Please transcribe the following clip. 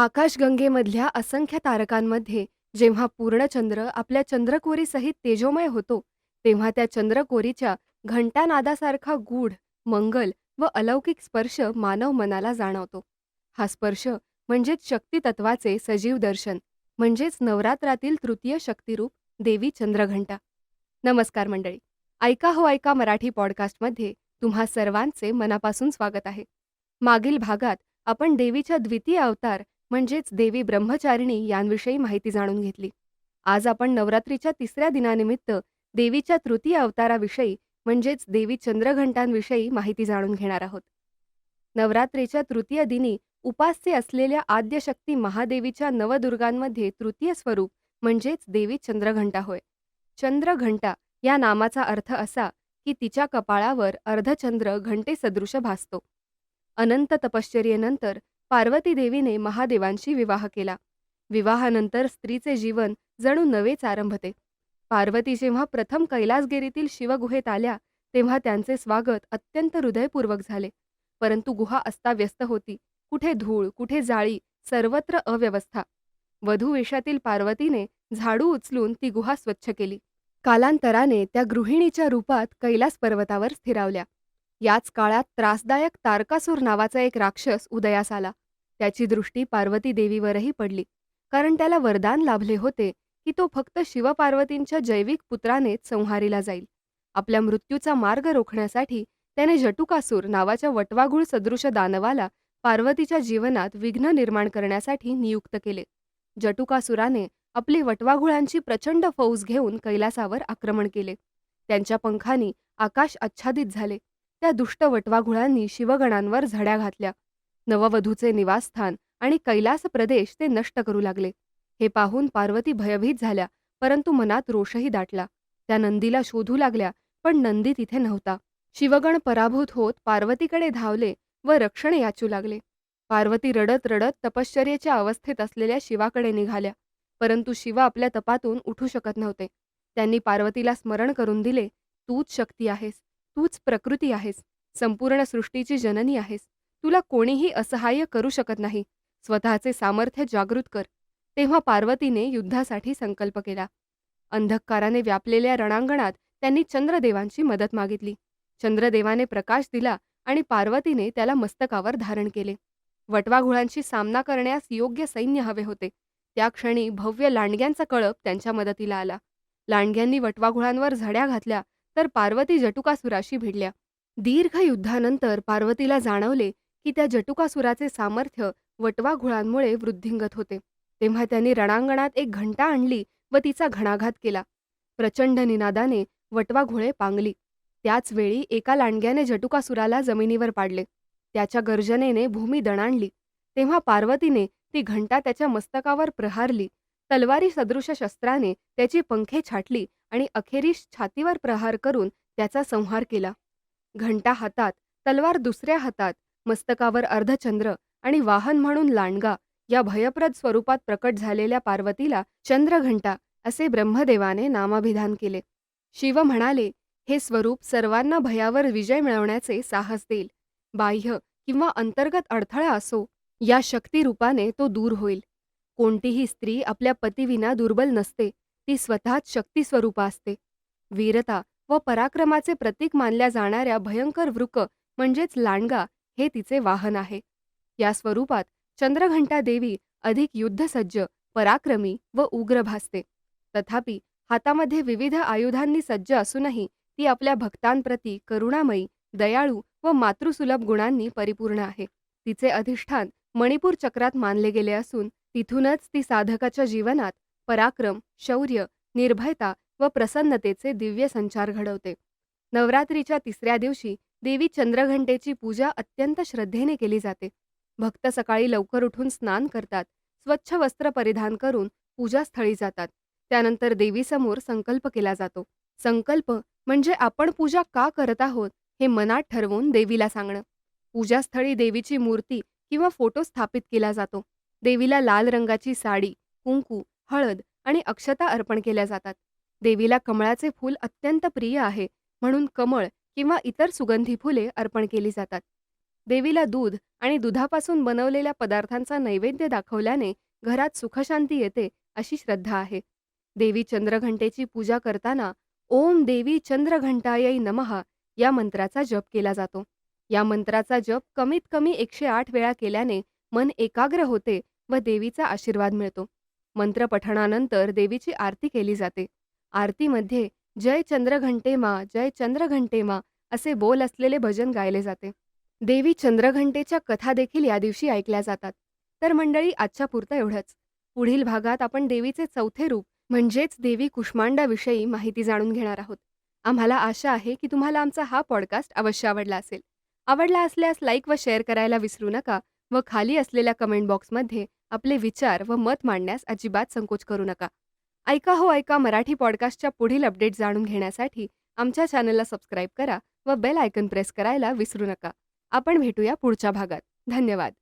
आकाशगंगेमधल्या असंख्य तारकांमध्ये जेव्हा पूर्णचंद्र आपल्या चंद्रकोरीसहित तेजोमय होतो तेव्हा त्या चंद्रकोरीच्या घंटानादासारखा गूढ मंगल व अलौकिक स्पर्श मानव मनाला जाणवतो. हा स्पर्श म्हणजेच शक्तितत्वाचे सजीव दर्शन म्हणजेच नवरात्रातील तृतीय शक्तिरूप देवी चंद्रघंटा. नमस्कार मंडळी ऐका हो ऐका मराठी पॉडकास्टमध्ये तुम्हा सर्वांचे मनापासून स्वागत आहे. मागील भागात आपण देवीच्या द्वितीय अवतार म्हणजेच देवी ब्रह्मचारिणी यांविषयी माहिती जाणून घेतली. आज आपण नवरात्रीच्या तिसऱ्या दिनानिमित्त देवीच्या तृतीय अवताराविषयी म्हणजेच देवी चंद्रघंटांविषयी माहिती जाणून घेणार आहोत. नवरात्रीच्या तृतीय दिनी उपास्य असलेल्या आद्यशक्ती महादेवीच्या नवदुर्गांमध्ये तृतीय स्वरूप म्हणजेच देवी चंद्रघंटा होय. चंद्रघंटा या नामाचा अर्थ असा की तिच्या कपाळावर अर्धचंद्र घंटेसदृश भासतो. अनंत तपश्चर्येनंतर पार्वती देवीने महादेवांशी विवाह केला. विवाहानंतर स्त्रीचे जीवन जणू नवेच आरंभते. पार्वती जेव्हा प्रथम कैलासगिरीतील शिवगुहेत आल्या तेव्हा त्यांचे स्वागत अत्यंत हृदयपूर्वक झाले. परंतु गुहा अस्ताव्यस्त होती. कुठे धूळ कुठे जाळी सर्वत्र अव्यवस्था. वधू वेशातील पार्वतीने झाडू उचलून ती गुहा स्वच्छ केली. कालांतराने त्या गृहिणीच्या रूपात कैलास पर्वतावर स्थिरावल्या. याच काळात त्रासदायक तारकासूर नावाचा एक राक्षस उदयास आला. त्याची दृष्टी पार्वती देवीवरही पडली. कारण त्याला वरदान लाभले होते की तो फक्त शिवपार्वतींच्या जैविक पुत्रानेच संहारीला जाईल. आपल्या मृत्यूचा मार्ग रोखण्यासाठी त्याने जटुकासूर नावाच्या वटवाघूळ सदृश दानवाला पार्वतीच्या जीवनात विघ्न निर्माण करण्यासाठी नियुक्त केले. जटुकासुराने आपली वटवाघुळांची प्रचंड फौज घेऊन कैलासावर आक्रमण केले. त्यांच्या पंखांनी आकाश आच्छादित झाले. त्या दुष्ट वटवाघुळांनी शिवगणांवर झड्या घातल्या. नववधूचे निवासस्थान आणि कैलास प्रदेश ते नष्ट करू लागले. हे पाहून पार्वती भयभीत झाल्या परंतु मनात रोषही दाटला. त्या नंदीला शोधू लागल्या पण नंदी तिथे नव्हता. शिवगण पराभूत होत पार्वतीकडे धावले व रक्षण याचू लागले. पार्वती रडत रडत तपश्चर्येच्या अवस्थेत असलेल्या शिवाकडे निघाल्या. परंतु शिवा आपल्या तपातून उठू शकत नव्हते. त्यांनी पार्वतीला स्मरण करून दिले तूच शक्ती आहेस. तूच प्रकृती आहेस. संपूर्ण सृष्टीची जननी आहेस. तुला कोणीही असहाय्य करू शकत नाही. स्वतःचे सामर्थ्य जागृत कर. तेव्हा पार्वतीने युद्धासाठी संकल्प केला. अंधकाराने व्यापलेल्या रणांगणात त्यांनी चंद्रदेवांची मदत मागितली. चंद्रदेवाने प्रकाश दिला आणि पार्वतीने त्याला मस्तकावर धारण केले. वटवाघुळांशी सामना करण्यास योग्य सैन्य हवे होते. त्या क्षणी भव्य लांडग्यांचा कळप त्यांच्या मदतीला आला. लांडग्यांनी वटवाघुळांवर झड्या घातल्या तर पार्वती जटुकासुराशी भिडल्या. दीर्घ युद्धानंतर पार्वतीला जाणवले की त्या जटुकासुराचे सामर्थ्य वटवाघुळांमुळे वृद्धिंगत होते. तेव्हा त्यांनी रणांगणात एक घंटा आणली व तिचा घणाघात केला. प्रचंड निनादाने वटवाघुळे पांगली. त्याच वेळी एका लांडग्याने जटुकासुराला जमिनीवर पाडले. त्याच्या गर्जनेने भूमी दणाणली. तेव्हा पार्वतीने ती घंटा त्याच्या मस्तकावर प्रहारली. तलवारी सदृश शस्त्राने त्याची पंखे छाटली आणि अखेरीस छातीवर प्रहार करून त्याचा संहार केला. घंटा हातात तलवार दुसऱ्या हातात मस्तकावर अर्धचंद्र आणि वाहन म्हणून लांडगा या भयप्रद स्वरूपात प्रकट झालेल्या पार्वतीला चंद्रघंटा असे ब्रह्मदेवाने नामाभिधान केले. शिव म्हणाले हे स्वरूप सर्वांना भयावर विजय मिळवण्याचे साहस देईल. बाह्य किंवा अंतर्गत अडथळा असो या शक्तिरूपाने तो दूर होईल. कोणतीही स्त्री आपल्या पतीविना दुर्बल नसते. ती स्वतःच शक्तीस्वरूप असते. वीरता व पराक्रमाचे प्रतीक मानल्या जाणाऱ्या भयंकर वृक म्हणजेच लांडगा हे तिचे वाहन आहे. या स्वरूपात चंद्रघंटा देवी अधिक युद्धसज्ज पराक्रमी व उग्र भासते. तथापि हातामध्ये विविध आयुधांनी सज्ज असूनही ती आपल्या भक्तांप्रती करुणामयी दयाळू व मातृसुलभ गुणांनी परिपूर्ण आहे. तिचे अधिष्ठान मणिपूर चक्रात मानले गेले असून तिथूनच ती साधकाच्या जीवनात पराक्रम शौर्य निर्भयता व प्रसन्नतेचे दिव्य संचार घडवते. नवरात्रीच्या तिसऱ्या दिवशी देवी चंद्रघंटेची पूजा अत्यंत श्रद्धेने केली जाते. भक्त सकाळी लवकर उठून स्नान करतात स्वच्छ वस्त्र परिधान करून पूजास्थळी जातात. त्यानंतर देवीसमोर संकल्प केला जातो. संकल्प म्हणजे आपण पूजा का करत आहोत हे मनात ठरवून देवीला सांगणं. पूजास्थळी देवीची मूर्ती किंवा फोटो स्थापित केला जातो. देवीला लाल रंगाची साडी कुंकू हळद आणि अक्षता अर्पण केल्या जातात. देवीला कमळाचे फूल अत्यंत प्रिय आहे म्हणून कमळ किंवा इतर सुगंधी फुले अर्पण केली जातात. देवीला दूध आणि दुधापासून बनवलेल्या पदार्थांचा नैवेद्य दाखवल्याने घरात सुखशांती येते अशी श्रद्धा आहे. देवी चंद्रघंटेची पूजा करताना ओम देवी चंद्रघंटायै नमः या मंत्राचा जप केला जातो. या मंत्राचा जप कमीत कमी एकशे आठ वेळा केल्याने मन एकाग्र होते व देवीचा आशीर्वाद मिळतो. मंत्रपठणानंतर देवीची आरती केली जाते. आरतीमध्ये जय चंद्रघंटे मा जय चंद्रघंटे मा असे बोल असलेले भजन गायले जाते. देवी चंद्रघंटेच्या कथा देखील या दिवशी ऐकल्या जातात. तर मंडळी आजच्या पुरतं एवढंच. पुढील भागात आपण देवीचे चौथे रूप म्हणजेच देवी कुष्मांडाविषयी माहिती जाणून घेणार आहोत. आम्हाला आशा आहे की तुम्हाला आमचा हा पॉडकास्ट अवश्य आवडला असेल. आवडला असल्यास लाईक व शेअर करायला विसरू नका. व खाली असलेल्या कमेंट बॉक्समध्ये आपले विचार व मत मांडण्यास अजिबात संकोच करू नका. ऐका हो ऐका मराठी पॉडकास्टच्या पुढील अपडेट जाणून घेण्यासाठी आमच्या चॅनलला सबस्क्राईब करा व बेल आयकन प्रेस करायला विसरू नका. आपण भेटूया पुढच्या भागात. धन्यवाद.